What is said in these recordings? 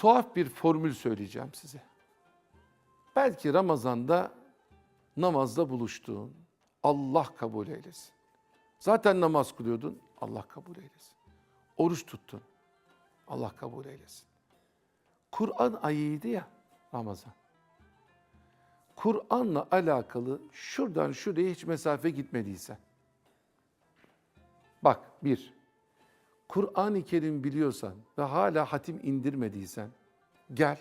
tuhaf bir formül söyleyeceğim size. Belki Ramazan'da namazda buluştuğun, Allah kabul eylesin. Zaten namaz kılıyordun, Allah kabul eylesin. Oruç tuttun, Allah kabul eylesin. Kur'an ayıydı ya Ramazan. Kur'an'la alakalı şuradan şuraya hiç mesafe gitmediysen. Bak bir, Kur'an-ı Kerim biliyorsan ve hala hatim indirmediysen gel.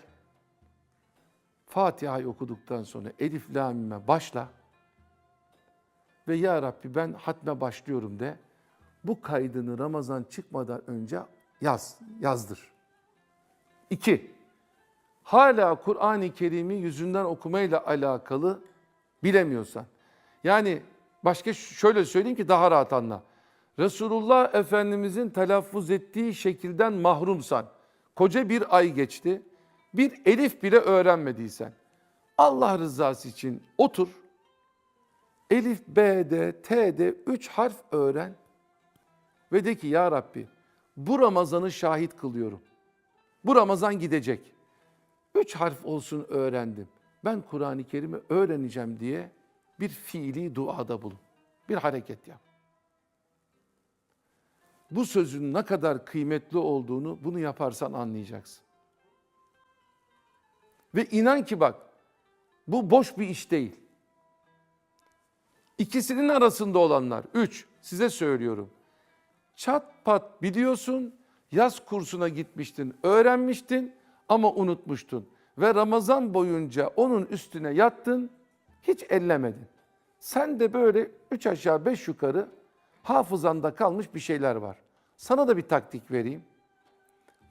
Fatiha'yı okuduktan sonra Elif La Mim'e başla. Ve Ya Rabbi ben hatme başlıyorum de. Bu kaydını Ramazan çıkmadan önce yaz, yazdır. İki, hala Kur'an-ı Kerim'i yüzünden okumayla alakalı bilemiyorsan. Yani başka şöyle söyleyeyim ki daha rahat anla. Resulullah Efendimizin telaffuz ettiği şekilden mahrumsan, koca bir ay geçti, bir elif bile öğrenmediysen, Allah rızası için otur, Elif, B'de, T'de üç harf öğren ve de ki Ya Rabbi bu Ramazan'ı şahit kılıyorum. Bu Ramazan gidecek. Üç harf olsun öğrendim. Ben Kur'an-ı Kerim'i öğreneceğim diye bir fiili duada bulun. Bir hareket yap. Bu sözün ne kadar kıymetli olduğunu bunu yaparsan anlayacaksın. Ve inan ki bak bu boş bir iş değil. İkisinin arasında olanlar. Üç, size söylüyorum. Çat pat biliyorsun, yaz kursuna gitmiştin, öğrenmiştin ama unutmuştun. Ve Ramazan boyunca onun üstüne yattın, hiç ellemedin. Sen de böyle üç aşağı beş yukarı hafızanda kalmış bir şeyler var. Sana da bir taktik vereyim.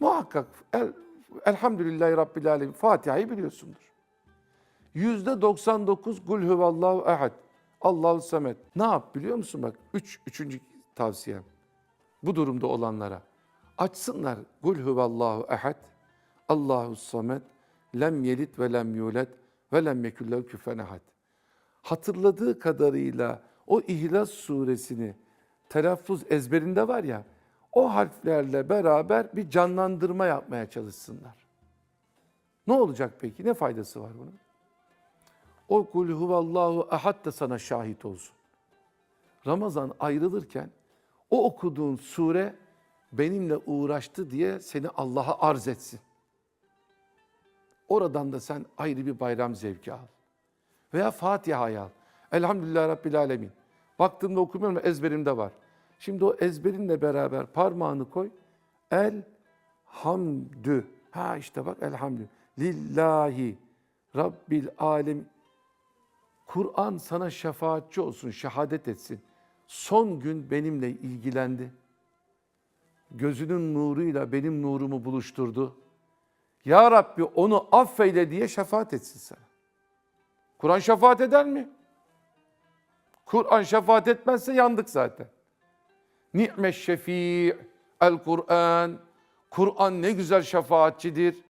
Muhakkak el, Elhamdülillahi Rabbil Alemin Fatiha'yı biliyorsundur. Yüzde 99 Kul huvallahu ehad. Allahu samet. Ne yap biliyor musun bak? Üç, üçüncü tavsiyem. Bu durumda olanlara. Açsınlar. Kul huvallahu ehad. Allahu samet. Lem yelit ve lem yulet ve lem yekullehu küfen ehad. Hatırladığı kadarıyla o İhlas suresini telaffuz ezberinde var ya, o harflerle beraber bir canlandırma yapmaya çalışsınlar. Ne olacak peki? Ne faydası var bunun? O kul huvallahu ahad da sana şahit olsun. Ramazan ayrılırken o okuduğun sure benimle uğraştı diye seni Allah'a arz etsin. Oradan da sen ayrı bir bayram zevki al. Veya Fatiha'yı al. Elhamdülillah Rabbil Alemin. Baktığımda okumuyorum ama ezberimde var. Şimdi o ezberinle beraber parmağını koy. El hamdü. Ha işte bak elhamdü. Lillahi Rabbil Alem. Kur'an sana şefaatçi olsun, şehadet etsin. Son gün benimle ilgilendi. Gözünün nuruyla benim nurumu buluşturdu. Ya Rabbi onu affeyle diye şefaat etsin sana. Kur'an şefaat eder mi? Kur'an şefaat etmezse yandık zaten. Ni'me şefi el Kur'an. Kur'an ne güzel şefaatçidir.